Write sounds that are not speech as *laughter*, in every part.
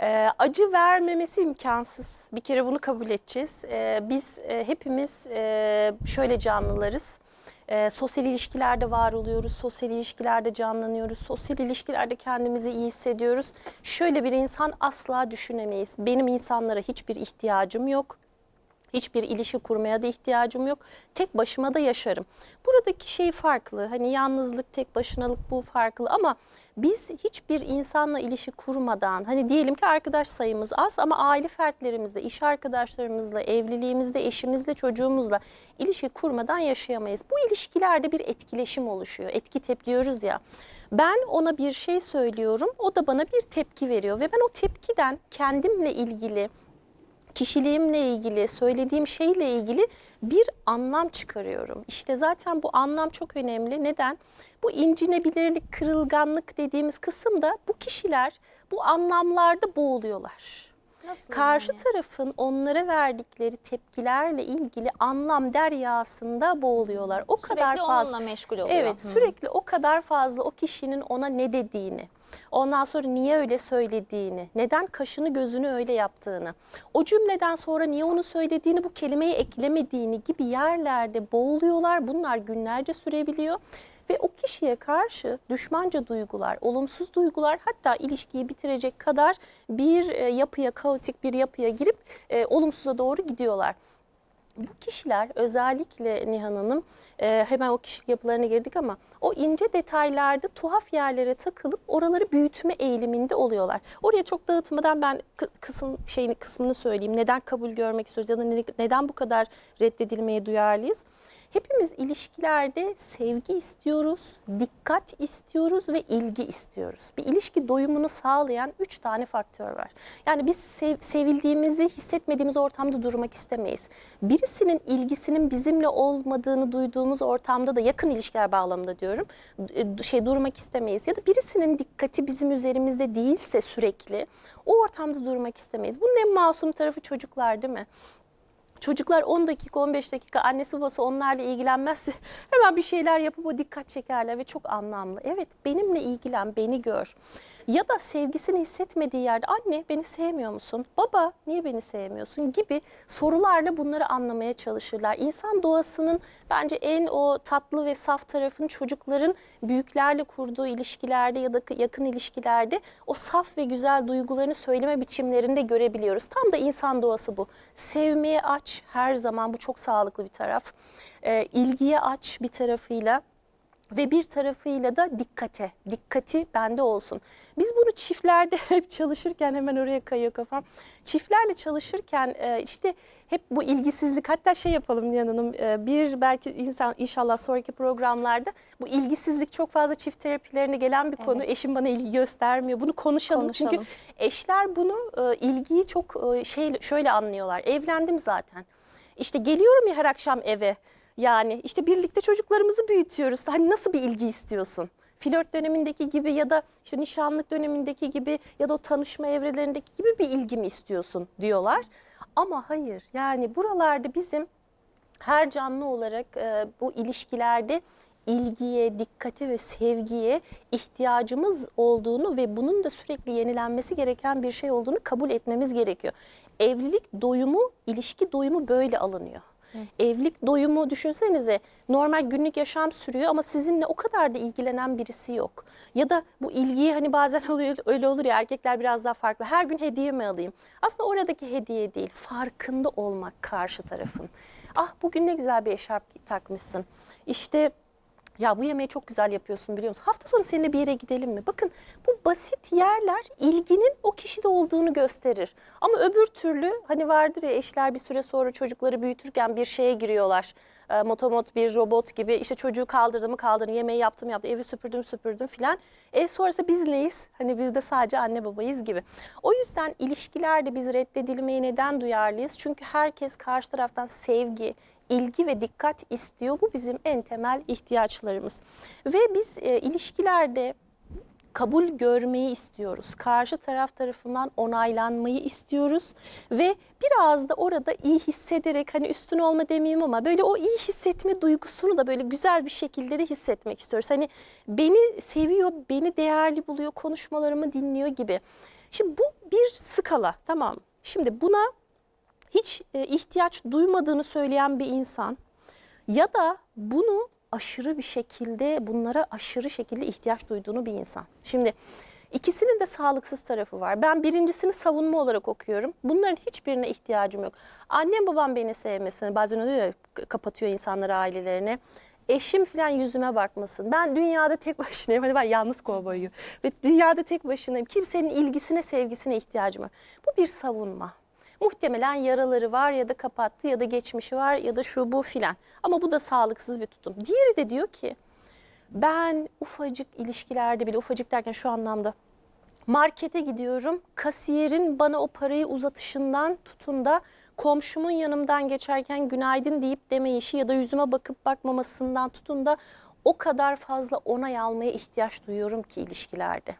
Ee, acı vermemesi imkansız. Bir kere bunu kabul edeceğiz. Ee, biz e, hepimiz e, şöyle canlılarız. Ee, sosyal ilişkilerde var oluyoruz, sosyal ilişkilerde canlanıyoruz, sosyal ilişkilerde kendimizi iyi hissediyoruz. Şöyle bir insan asla düşünemeyiz. Benim insanlara hiçbir ihtiyacım yok. Hiçbir ilişki kurmaya da ihtiyacım yok. Tek başıma da yaşarım. Buradaki şey farklı. Hani yalnızlık, tek başınalık bu farklı ama biz hiçbir insanla ilişki kurmadan hani diyelim ki arkadaş sayımız az ama aile fertlerimizle, iş arkadaşlarımızla, evliliğimizde, eşimizle, çocuğumuzla ilişki kurmadan yaşayamayız. Bu ilişkilerde bir etkileşim oluşuyor. Etki tepki diyoruz ya. Ben ona bir şey söylüyorum, o da bana bir tepki veriyor ve ben o tepkiden kendimle ilgili kişiliğimle ilgili, söylediğim şeyle ilgili bir anlam çıkarıyorum. İşte zaten bu anlam çok önemli. Neden? Bu incinebilirlik, kırılganlık dediğimiz kısımda bu kişiler bu anlamlarda boğuluyorlar. Nasıl Karşı yani? tarafın onlara verdikleri tepkilerle ilgili anlam deryasında boğuluyorlar. O Sürekli kadar fazla. onunla meşgul oluyor. Evet Hı. sürekli o kadar fazla o kişinin ona ne dediğini, ondan sonra niye öyle söylediğini, neden kaşını gözünü öyle yaptığını, o cümleden sonra niye onu söylediğini, bu kelimeyi eklemediğini gibi yerlerde boğuluyorlar. Bunlar günlerce sürebiliyor. Ve o kişiye karşı düşmanca duygular, olumsuz duygular hatta ilişkiyi bitirecek kadar bir e, yapıya, kaotik bir yapıya girip e, olumsuza doğru gidiyorlar. Bu kişiler özellikle Nihan Hanım e, hemen o kişilik yapılarına girdik ama o ince detaylarda tuhaf yerlere takılıp oraları büyütme eğiliminde oluyorlar. Oraya çok dağıtmadan ben kı- kısım şeyini kısmını söyleyeyim. Neden kabul görmek istiyoruz ya da ne- neden bu kadar reddedilmeye duyarlıyız? Hepimiz ilişkilerde sevgi istiyoruz, dikkat istiyoruz ve ilgi istiyoruz. Bir ilişki doyumunu sağlayan üç tane faktör var. Yani biz sev- sevildiğimizi hissetmediğimiz ortamda durmak istemeyiz. Birisinin ilgisinin bizimle olmadığını duyduğumuz ortamda da yakın ilişkiler bağlamında diyorum. e, Şey durmak istemeyiz. Ya da birisinin dikkati bizim üzerimizde değilse sürekli o ortamda durmak istemeyiz. Bunun en masum tarafı çocuklar değil mi? Çocuklar 10 dakika 15 dakika annesi babası onlarla ilgilenmezse *laughs* hemen bir şeyler yapıp o dikkat çekerler ve çok anlamlı. Evet benimle ilgilen beni gör. Ya da sevgisini hissetmediği yerde anne beni sevmiyor musun? Baba niye beni sevmiyorsun? gibi sorularla bunları anlamaya çalışırlar. İnsan doğasının bence en o tatlı ve saf tarafını çocukların büyüklerle kurduğu ilişkilerde ya da yakın ilişkilerde o saf ve güzel duygularını söyleme biçimlerinde görebiliyoruz. Tam da insan doğası bu. Sevmeye aç her zaman bu çok sağlıklı bir taraf. Ee, ilgiye aç bir tarafıyla ve bir tarafıyla da dikkate, dikkati bende olsun. Biz bunu çiftlerde *laughs* hep çalışırken hemen oraya kayıyor kafam. Çiftlerle çalışırken e, işte hep bu ilgisizlik hatta şey yapalım Nihan Hanım e, bir belki insan inşallah sonraki programlarda bu ilgisizlik çok fazla çift terapilerine gelen bir konu. Eşim bana ilgi göstermiyor. Bunu konuşalım, çünkü Konuşalım. eşler bunu e, ilgiyi çok şey şöyle anlıyorlar. Evlendim zaten. İşte geliyorum ya her akşam eve. Yani işte birlikte çocuklarımızı büyütüyoruz. Hani nasıl bir ilgi istiyorsun? Flört dönemindeki gibi ya da işte nişanlık dönemindeki gibi ya da o tanışma evrelerindeki gibi bir ilgi mi istiyorsun diyorlar. Ama hayır yani buralarda bizim her canlı olarak e, bu ilişkilerde ilgiye, dikkate ve sevgiye ihtiyacımız olduğunu ve bunun da sürekli yenilenmesi gereken bir şey olduğunu kabul etmemiz gerekiyor. Evlilik doyumu, ilişki doyumu böyle alınıyor. Evlilik doyumu düşünsenize normal günlük yaşam sürüyor ama sizinle o kadar da ilgilenen birisi yok. Ya da bu ilgiyi hani bazen *laughs* oluyor, öyle olur ya erkekler biraz daha farklı. Her gün hediye mi alayım? Aslında oradaki hediye değil farkında olmak karşı tarafın. Ah bugün ne güzel bir eşarp takmışsın. İşte ya bu yemeği çok güzel yapıyorsun biliyor musun? Hafta sonu seninle bir yere gidelim mi? Bakın bu basit yerler ilginin o kişide olduğunu gösterir. Ama öbür türlü hani vardır ya eşler bir süre sonra çocukları büyütürken bir şeye giriyorlar. E, motomot bir robot gibi işte çocuğu kaldırdım mı kaldırdım, yemeği yaptım yaptım, evi süpürdüm süpürdüm filan. E sonrasında biz neyiz? Hani biz de sadece anne babayız gibi. O yüzden ilişkilerde biz reddedilmeye neden duyarlıyız? Çünkü herkes karşı taraftan sevgi, ilgi ve dikkat istiyor. Bu bizim en temel ihtiyaçlarımız. Ve biz e, ilişkilerde kabul görmeyi istiyoruz. Karşı taraf tarafından onaylanmayı istiyoruz ve biraz da orada iyi hissederek hani üstün olma demeyeyim ama böyle o iyi hissetme duygusunu da böyle güzel bir şekilde de hissetmek istiyoruz. Hani beni seviyor, beni değerli buluyor, konuşmalarımı dinliyor gibi. Şimdi bu bir skala tamam? Şimdi buna hiç e, ihtiyaç duymadığını söyleyen bir insan ya da bunu aşırı bir şekilde bunlara aşırı şekilde ihtiyaç duyduğunu bir insan. Şimdi ikisinin de sağlıksız tarafı var. Ben birincisini savunma olarak okuyorum. Bunların hiçbirine ihtiyacım yok. Annem babam beni sevmesin. Bazen oluyor ya kapatıyor insanları ailelerine. Eşim falan yüzüme bakmasın. Ben dünyada tek başınayım. Hani ben yalnız kovboyum. Ve dünyada tek başınayım. Kimsenin ilgisine, sevgisine ihtiyacım var. Bu bir savunma. Muhtemelen yaraları var ya da kapattı ya da geçmişi var ya da şu bu filan. Ama bu da sağlıksız bir tutum. Diğeri de diyor ki ben ufacık ilişkilerde bile ufacık derken şu anlamda markete gidiyorum. Kasiyerin bana o parayı uzatışından tutun da komşumun yanımdan geçerken günaydın deyip demeyişi ya da yüzüme bakıp bakmamasından tutun da o kadar fazla onay almaya ihtiyaç duyuyorum ki ilişkilerde.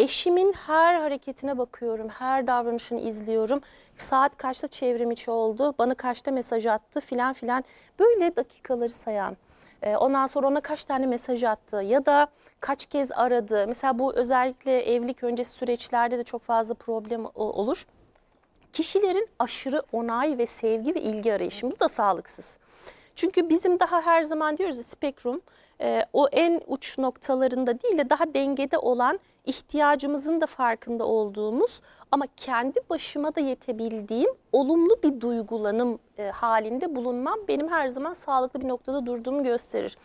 Eşimin her hareketine bakıyorum, her davranışını izliyorum. Saat kaçta çevrim içi oldu, bana kaçta mesaj attı filan filan. Böyle dakikaları sayan. Ee, Ondan sonra ona kaç tane mesaj attı ya da kaç kez aradı. Mesela bu özellikle evlilik öncesi süreçlerde de çok fazla problem olur. Kişilerin aşırı onay ve sevgi ve ilgi arayışı bu da sağlıksız. Çünkü bizim daha her zaman diyoruz ya spektrum e, o en uç noktalarında değil de daha dengede olan ihtiyacımızın da farkında olduğumuz ama kendi başıma da yetebildiğim olumlu bir duygulanım e, halinde bulunmam benim her zaman sağlıklı bir noktada durduğumu gösterir.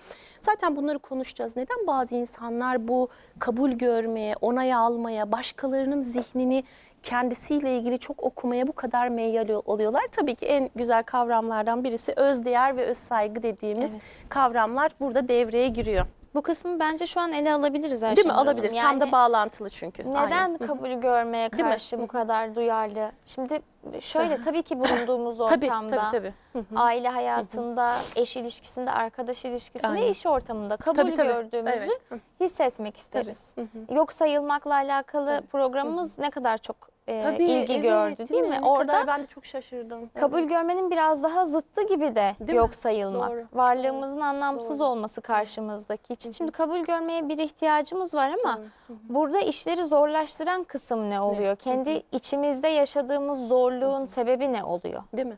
Zaten bunları konuşacağız. Neden bazı insanlar bu kabul görmeye, onay almaya, başkalarının zihnini kendisiyle ilgili çok okumaya bu kadar meyyal oluyorlar? Tabii ki en güzel kavramlardan birisi özdeğer ve öz saygı dediğimiz Evet. kavramlar burada devreye giriyor. Bu kısmı bence şu an ele alabiliriz Ayşe Değil mi? Alabiliriz. Tam Yani da bağlantılı çünkü. Neden Aynen. kabul görmeye karşı bu kadar duyarlı? Şimdi şöyle tabii ki bulunduğumuz *laughs* Tabii, ortamda, tabii, tabii. Hı hı. aile hayatında, eş ilişkisinde, arkadaş ilişkisinde, Aynen. iş ortamında kabul Tabii, tabii. gördüğümüzü Evet. Hissetmek isteriz. Hı hı. Yok sayılmakla alakalı programımız ne kadar çok e, Tabii, ilgi evet, gördü değil mi? Ne Orada kadar ben de çok şaşırdım. kabul görmenin biraz daha zıttı gibi de Değil mi? yok sayılmak. Doğru, Varlığımızın anlamsız Doğru. olması karşımızdaki için. Şimdi kabul görmeye bir ihtiyacımız var ama burada işleri zorlaştıran kısım ne oluyor? Kendi içimizde yaşadığımız zorluğun sebebi ne oluyor? Değil mi?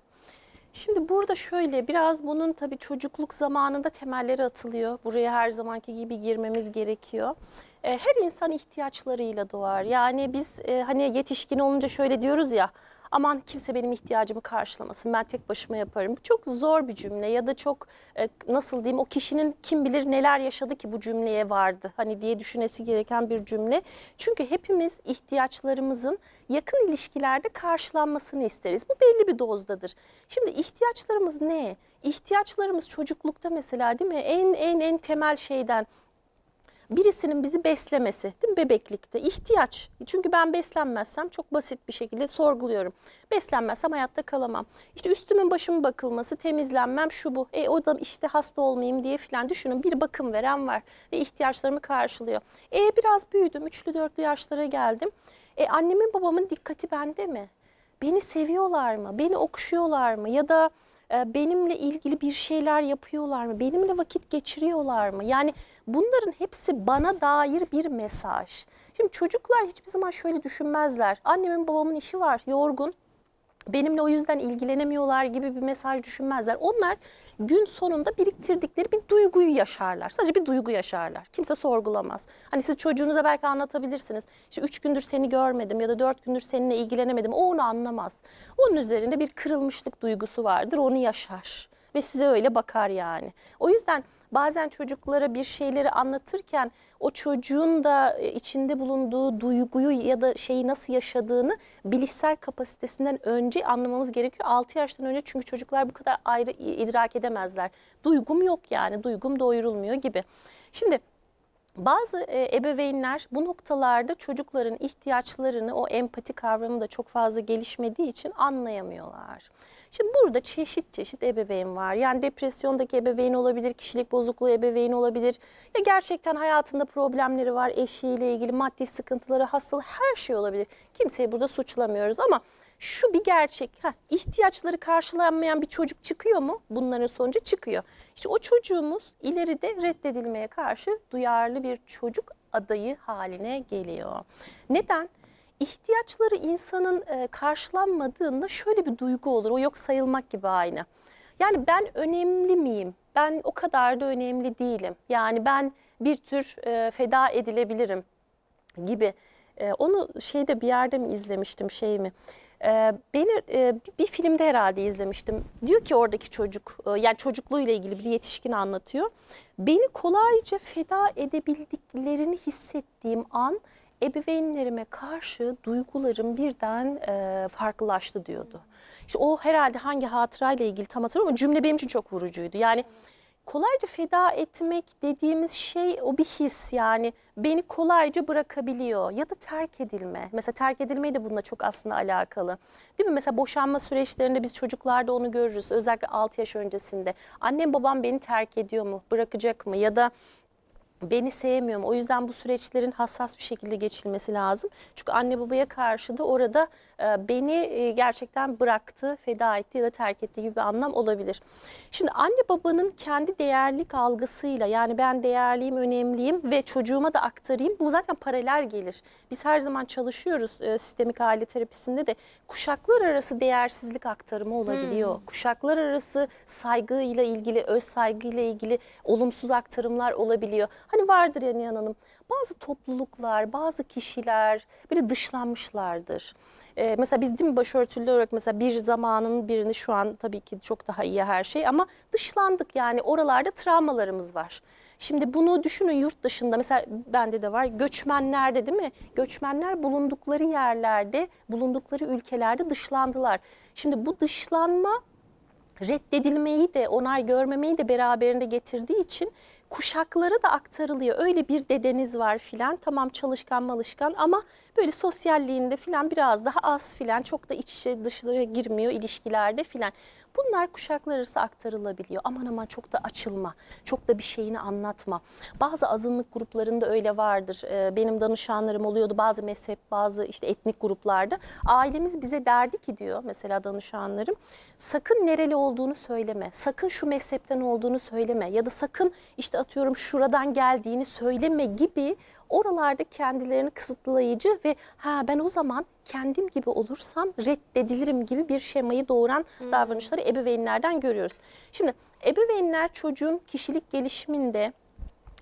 Şimdi burada şöyle biraz bunun tabii çocukluk zamanında temelleri atılıyor. Buraya her zamanki gibi girmemiz gerekiyor. E, Her insan ihtiyaçlarıyla doğar. Yani biz e, hani yetişkin olunca şöyle diyoruz ya aman kimse benim ihtiyacımı karşılamasın ben tek başıma yaparım. Bu çok zor bir cümle ya da çok e, nasıl diyeyim o kişinin kim bilir neler yaşadı ki bu cümleye vardı hani diye düşünesi gereken bir cümle. Çünkü hepimiz ihtiyaçlarımızın yakın ilişkilerde karşılanmasını isteriz. Bu belli bir dozdadır. Şimdi ihtiyaçlarımız ne? İhtiyaçlarımız çocuklukta mesela değil mi? En en en temel şeyden birisinin bizi beslemesi, değil mi? Bebeklikte ihtiyaç. Çünkü ben beslenmezsem çok basit bir şekilde sorguluyorum. Beslenmezsem hayatta kalamam. İşte üstümün başımın bakılması, temizlenmem şu bu. E o da işte hasta olmayayım diye filan düşünün. Bir bakım veren var ve ihtiyaçlarımı karşılıyor. E biraz büyüdüm, üçlü dörtlü yaşlara geldim. E annemin babamın dikkati bende mi? Beni seviyorlar mı? Beni okşuyorlar mı? Ya da benimle ilgili bir şeyler yapıyorlar mı? Benimle vakit geçiriyorlar mı? Yani bunların hepsi bana dair bir mesaj. Şimdi çocuklar hiçbir zaman şöyle düşünmezler. Annemin babamın işi var, yorgun. Benimle o yüzden ilgilenemiyorlar gibi bir mesaj düşünmezler. Onlar gün sonunda biriktirdikleri bir duyguyu yaşarlar. Sadece bir duygu yaşarlar. Kimse sorgulamaz. Hani siz çocuğunuza belki anlatabilirsiniz. İşte üç gündür seni görmedim ya da dört gündür seninle ilgilenemedim. O onu anlamaz. Onun üzerinde bir kırılmışlık duygusu vardır. Onu yaşar ve size öyle bakar yani. O yüzden bazen çocuklara bir şeyleri anlatırken o çocuğun da e, içinde bulunduğu duyguyu ya da şeyi nasıl yaşadığını bilişsel kapasitesinden önce anlamamız gerekiyor. 6 yaştan önce çünkü çocuklar bu kadar ayrı idrak edemezler. Duygum yok yani duygum doyurulmuyor gibi. Şimdi bazı e, ebeveynler bu noktalarda çocukların ihtiyaçlarını o empati kavramı da çok fazla gelişmediği için anlayamıyorlar. Şimdi burada çeşit çeşit ebeveyn var. Yani depresyondaki ebeveyn olabilir, kişilik bozukluğu ebeveyn olabilir. Ya gerçekten hayatında problemleri var, eşiyle ilgili maddi sıkıntıları, hastalığı her şey olabilir. Kimseyi burada suçlamıyoruz ama şu bir gerçek. Heh, ihtiyaçları karşılanmayan bir çocuk çıkıyor mu? Bunların sonucu çıkıyor. İşte o çocuğumuz ileride reddedilmeye karşı duyarlı bir çocuk adayı haline geliyor. Neden? ihtiyaçları insanın e, karşılanmadığında şöyle bir duygu olur. O yok sayılmak gibi aynı. Yani ben önemli miyim? Ben o kadar da önemli değilim. Yani ben bir tür e, feda edilebilirim gibi. E, onu şeyde bir yerde mi izlemiştim şey mi? E, beni e, bir filmde herhalde izlemiştim. Diyor ki oradaki çocuk e, yani çocukluğuyla ilgili bir yetişkin anlatıyor. Beni kolayca feda edebildiklerini hissettiğim an ebeveynlerime karşı duygularım birden e, farklılaştı diyordu. İşte o herhalde hangi hatırayla ilgili tam hatırlamıyorum ama cümle benim için çok vurucuydu. Yani kolayca feda etmek dediğimiz şey o bir his yani beni kolayca bırakabiliyor ya da terk edilme. Mesela terk edilmeyi de bununla çok aslında alakalı. Değil mi? Mesela boşanma süreçlerinde biz çocuklarda onu görürüz. Özellikle 6 yaş öncesinde. Annem babam beni terk ediyor mu? Bırakacak mı? Ya da beni sevmiyor mu? O yüzden bu süreçlerin hassas bir şekilde geçilmesi lazım. Çünkü anne babaya karşı da orada e, beni e, gerçekten bıraktı, feda etti ya da terk etti gibi bir anlam olabilir. Şimdi anne babanın kendi değerlik algısıyla yani ben değerliyim, önemliyim ve çocuğuma da aktarayım. Bu zaten paralel gelir. Biz her zaman çalışıyoruz e, sistemik aile terapisinde de kuşaklar arası değersizlik aktarımı olabiliyor. Kuşaklar arası saygıyla ilgili, öz saygıyla ilgili olumsuz aktarımlar olabiliyor. Hani vardır ya Nihan Hanım bazı topluluklar, bazı kişiler böyle dışlanmışlardır. Ee, mesela biz değil mi başörtülü olarak mesela bir zamanın birini şu an tabii ki çok daha iyi her şey ama dışlandık yani oralarda travmalarımız var. Şimdi bunu düşünün yurt dışında mesela bende de var göçmenlerde değil mi? Göçmenler bulundukları yerlerde, bulundukları ülkelerde dışlandılar. Şimdi bu dışlanma reddedilmeyi de onay görmemeyi de beraberinde getirdiği için kuşaklara da aktarılıyor. Öyle bir dedeniz var filan tamam çalışkan malışkan ama böyle sosyalliğinde filan biraz daha az filan çok da iç içe dışlara girmiyor ilişkilerde filan. Bunlar kuşaklar arası aktarılabiliyor. Aman aman çok da açılma, çok da bir şeyini anlatma. Bazı azınlık gruplarında öyle vardır. Ee, Benim danışanlarım oluyordu bazı mezhep, bazı işte etnik gruplarda. Ailemiz bize derdi ki diyor mesela danışanlarım. Sakın nereli olduğunu söyleme, sakın şu mezhepten olduğunu söyleme ya da sakın işte atıyorum şuradan geldiğini söyleme gibi oralarda kendilerini kısıtlayıcı ve ha ben o zaman kendim gibi olursam reddedilirim gibi bir şemayı doğuran davranışları ebeveynlerden görüyoruz. Şimdi ebeveynler çocuğun kişilik gelişiminde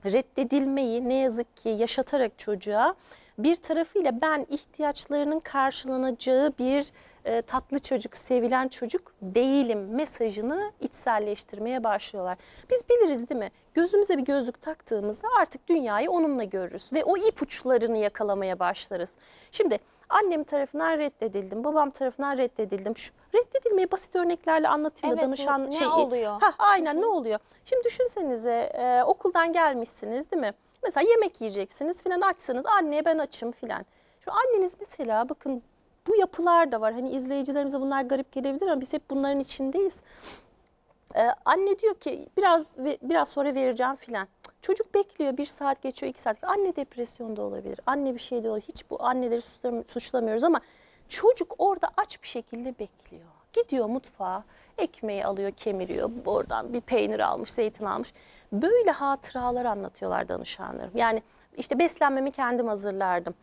reddedilmeyi ne yazık ki yaşatarak çocuğa bir tarafıyla ben ihtiyaçlarının karşılanacağı bir e, tatlı çocuk, sevilen çocuk değilim mesajını içselleştirmeye başlıyorlar. Biz biliriz değil mi? Gözümüze bir gözlük taktığımızda artık dünyayı onunla görürüz ve o ipuçlarını yakalamaya başlarız. Şimdi annem tarafından reddedildim, babam tarafından reddedildim. Şu reddedilmeyi basit örneklerle anlatayım da Evet, danışan ne şey oluyor? Ha, aynen ne oluyor? Şimdi düşünsenize e, okuldan gelmişsiniz değil mi? Mesela yemek yiyeceksiniz filan açsınız anneye ben açım filan. Şu anneniz mesela bakın bu yapılar da var. Hani izleyicilerimize bunlar garip gelebilir ama biz hep bunların içindeyiz. Ee, anne diyor ki biraz ve- biraz sonra vereceğim filan. Çocuk bekliyor bir saat geçiyor iki saat. Anne depresyonda olabilir. Anne bir şey de olabilir. Hiç bu anneleri suçlam- suçlamıyoruz ama çocuk orada aç bir şekilde bekliyor. Gidiyor mutfağa ekmeği alıyor kemiriyor. Oradan bir peynir almış zeytin almış. Böyle hatıralar anlatıyorlar danışanlarım. Yani işte beslenmemi kendim hazırlardım.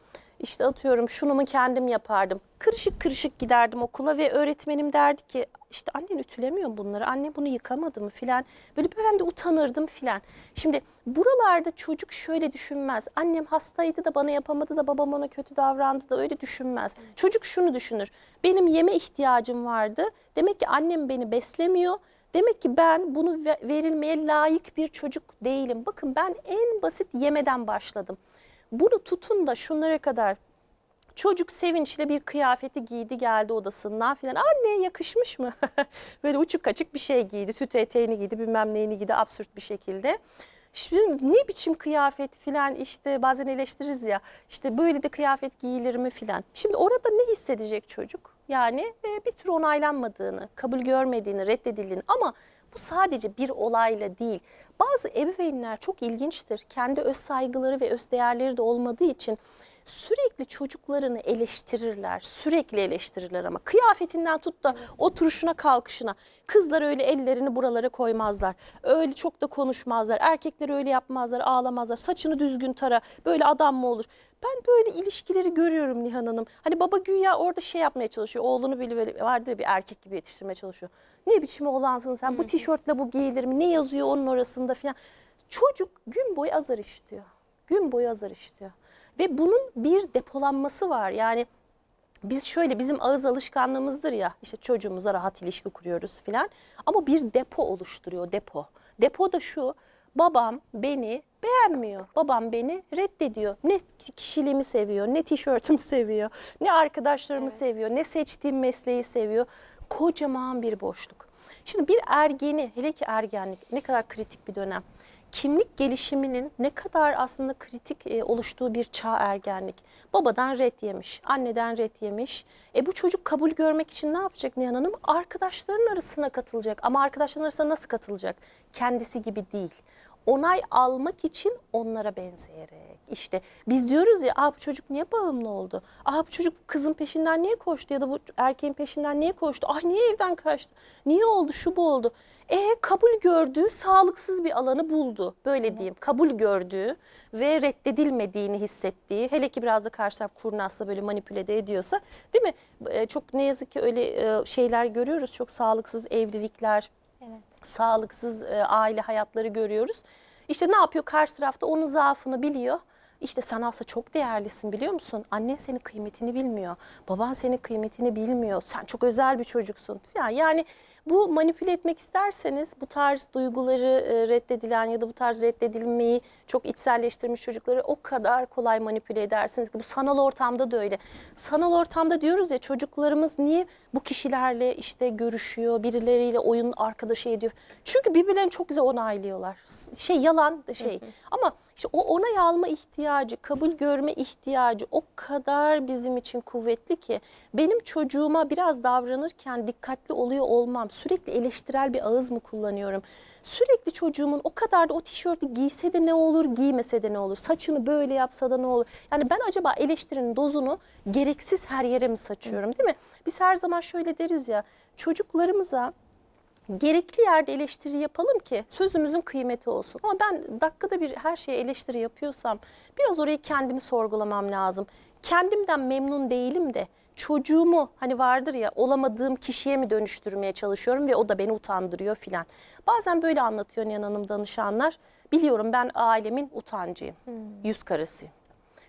İşte atıyorum şunumu kendim yapardım. Kırışık kırışık giderdim okula ve öğretmenim derdi ki işte annen ütülemiyor bunları? Anne bunu yıkamadı mı filan. Böyle ben de utanırdım filan. Şimdi buralarda çocuk şöyle düşünmez. Annem hastaydı da bana yapamadı da babam ona kötü davrandı da öyle düşünmez. Çocuk şunu düşünür. Benim yeme ihtiyacım vardı. Demek ki annem beni beslemiyor. Demek ki ben bunu ve- verilmeye layık bir çocuk değilim. Bakın ben en basit yemeden başladım. Bunu tutun da şunlara kadar Çocuk sevinçle bir kıyafeti giydi geldi odasından filan. Anne yakışmış mı? *laughs* Böyle uçuk kaçık bir şey giydi. Tütü eteğini giydi bilmem neyini giydi absürt bir şekilde. Şimdi ne biçim kıyafet filan işte bazen eleştiririz ya işte böyle de kıyafet giyilir mi filan. Şimdi orada ne hissedecek çocuk? Yani e, bir tür onaylanmadığını, kabul görmediğini, reddedildiğini ama bu sadece bir olayla değil. Bazı ebeveynler çok ilginçtir. Kendi öz saygıları ve öz değerleri de olmadığı için sürekli çocuklarını eleştirirler. Sürekli eleştirirler ama kıyafetinden tut da oturuşuna kalkışına. Kızlar öyle ellerini buralara koymazlar. Öyle çok da konuşmazlar. Erkekler öyle yapmazlar, ağlamazlar. Saçını düzgün tara. Böyle adam mı olur? Ben böyle ilişkileri görüyorum Nihan Hanım. Hani baba güya orada şey yapmaya çalışıyor. Oğlunu böyle, böyle vardır ya bir erkek gibi yetiştirmeye çalışıyor. Ne biçim oğlansın sen? Bu tişörtle bu giyilir mi? Ne yazıyor onun orasında falan. Çocuk gün boyu azar işitiyor. Gün boyu azar işitiyor. Ve bunun bir depolanması var. Yani biz şöyle bizim ağız alışkanlığımızdır ya işte çocuğumuza rahat ilişki kuruyoruz filan ama bir depo oluşturuyor depo. Depo da şu babam beni beğenmiyor. Babam beni reddediyor. Ne kişiliğimi seviyor, ne tişörtümü seviyor, ne arkadaşlarımı seviyor, ne seçtiğim mesleği seviyor. Kocaman bir boşluk. Şimdi bir ergeni hele ki ergenlik ne kadar kritik bir dönem kimlik gelişiminin ne kadar aslında kritik e, oluştuğu bir çağ ergenlik. Babadan red yemiş, anneden red yemiş. E bu çocuk kabul görmek için ne yapacak Nihan Hanım? Arkadaşların arasına katılacak. Ama arkadaşların arasına nasıl katılacak? Kendisi gibi değil. Onay almak için onlara benzeyerek. İşte biz diyoruz ya Aa, bu çocuk niye bağımlı oldu? Aa, bu çocuk kızın peşinden niye koştu? Ya da bu erkeğin peşinden niye koştu? Ay niye evden kaçtı? Niye oldu? Şu bu oldu. E kabul gördüğü sağlıksız bir alanı buldu. Böyle diyeyim. Kabul gördüğü ve reddedilmediğini hissettiği. Hele ki biraz da karşı taraf kurnazsa böyle manipüle de ediyorsa. Değil mi? E, çok ne yazık ki öyle e, şeyler görüyoruz. Çok sağlıksız evlilikler, Evet. Sağlıksız e, aile hayatları görüyoruz. İşte ne yapıyor? Karşı tarafta onun zaafını biliyor. İşte sen aslında çok değerlisin biliyor musun? Annen senin kıymetini bilmiyor. Baban senin kıymetini bilmiyor. Sen çok özel bir çocuksun. falan. Yani bu manipüle etmek isterseniz bu tarz duyguları e, reddedilen ya da bu tarz reddedilmeyi çok içselleştirmiş çocukları o kadar kolay manipüle edersiniz ki bu sanal ortamda da öyle. Sanal ortamda diyoruz ya çocuklarımız niye bu kişilerle işte görüşüyor, birileriyle oyun arkadaşı ediyor. Çünkü birbirlerini çok güzel onaylıyorlar. Şey yalan şey. Ama işte o onay alma ihtiyacı, kabul görme ihtiyacı o kadar bizim için kuvvetli ki benim çocuğuma biraz davranırken dikkatli oluyor olmam, sürekli eleştirel bir ağız mı kullanıyorum? Sürekli çocuğumun o kadar da o tişörtü giyse de ne olur, giymese de ne olur? Saçını böyle yapsa da ne olur? Yani ben acaba eleştirinin dozunu gereksiz her yere mi saçıyorum değil mi? Biz her zaman şöyle deriz ya çocuklarımıza gerekli yerde eleştiri yapalım ki sözümüzün kıymeti olsun. Ama ben dakikada bir her şeye eleştiri yapıyorsam biraz orayı kendimi sorgulamam lazım. Kendimden memnun değilim de çocuğumu hani vardır ya olamadığım kişiye mi dönüştürmeye çalışıyorum ve o da beni utandırıyor filan. Bazen böyle anlatıyor Nihan Hanım danışanlar. Biliyorum ben ailemin utancıyım. Yüz karasıyım.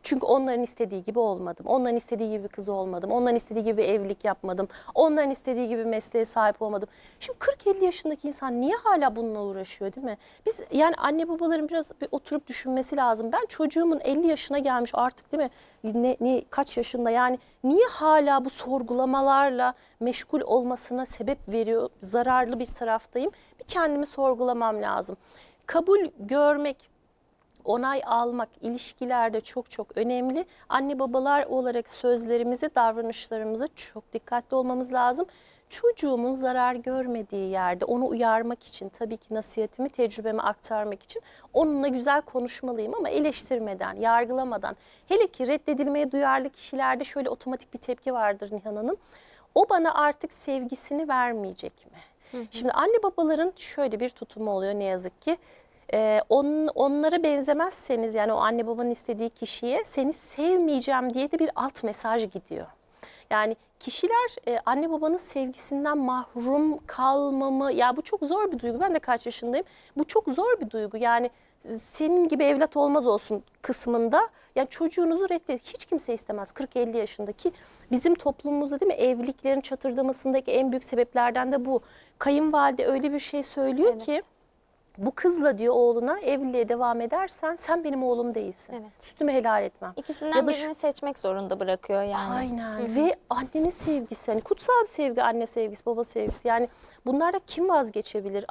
Çünkü onların istediği gibi olmadım. Onların istediği gibi kız olmadım. Onların istediği gibi evlilik yapmadım. Onların istediği gibi mesleğe sahip olmadım. Şimdi 40-50 yaşındaki insan niye hala bununla uğraşıyor değil mi? Biz yani anne babaların biraz bir oturup düşünmesi lazım. Ben çocuğumun 50 yaşına gelmiş artık değil mi? Ne, ne kaç yaşında yani niye hala bu sorgulamalarla meşgul olmasına sebep veriyor? Zararlı bir taraftayım. Bir kendimi sorgulamam lazım. Kabul görmek, onay almak ilişkilerde çok çok önemli. Anne babalar olarak sözlerimize, davranışlarımıza çok dikkatli olmamız lazım. Çocuğumun zarar görmediği yerde onu uyarmak için tabii ki nasihatimi, tecrübemi aktarmak için onunla güzel konuşmalıyım ama eleştirmeden, yargılamadan. Hele ki reddedilmeye duyarlı kişilerde şöyle otomatik bir tepki vardır Nihan Hanım. O bana artık sevgisini vermeyecek mi? Şimdi anne babaların şöyle bir tutumu oluyor ne yazık ki. Ee, on, onlara benzemezseniz yani o anne babanın istediği kişiye seni sevmeyeceğim diye de bir alt mesaj gidiyor. Yani kişiler e, anne babanın sevgisinden mahrum kalmamı ya bu çok zor bir duygu. Ben de kaç yaşındayım. Bu çok zor bir duygu. Yani e, senin gibi evlat olmaz olsun kısmında yani çocuğunuzu reddet. Hiç kimse istemez 40-50 yaşındaki bizim toplumumuzda değil mi evliliklerin çatırdamasındaki en büyük sebeplerden de bu. Kayınvalide öyle bir şey söylüyor Evet. ki bu kızla diyor oğluna evliliğe devam edersen sen benim oğlum değilsin. Evet. Sütümü helal etmem. İkisinden Ya da şu- birini seçmek zorunda bırakıyor yani. Aynen ve annenin sevgisi hani kutsal bir sevgi anne sevgisi baba sevgisi yani bunlarda kim vazgeçebilir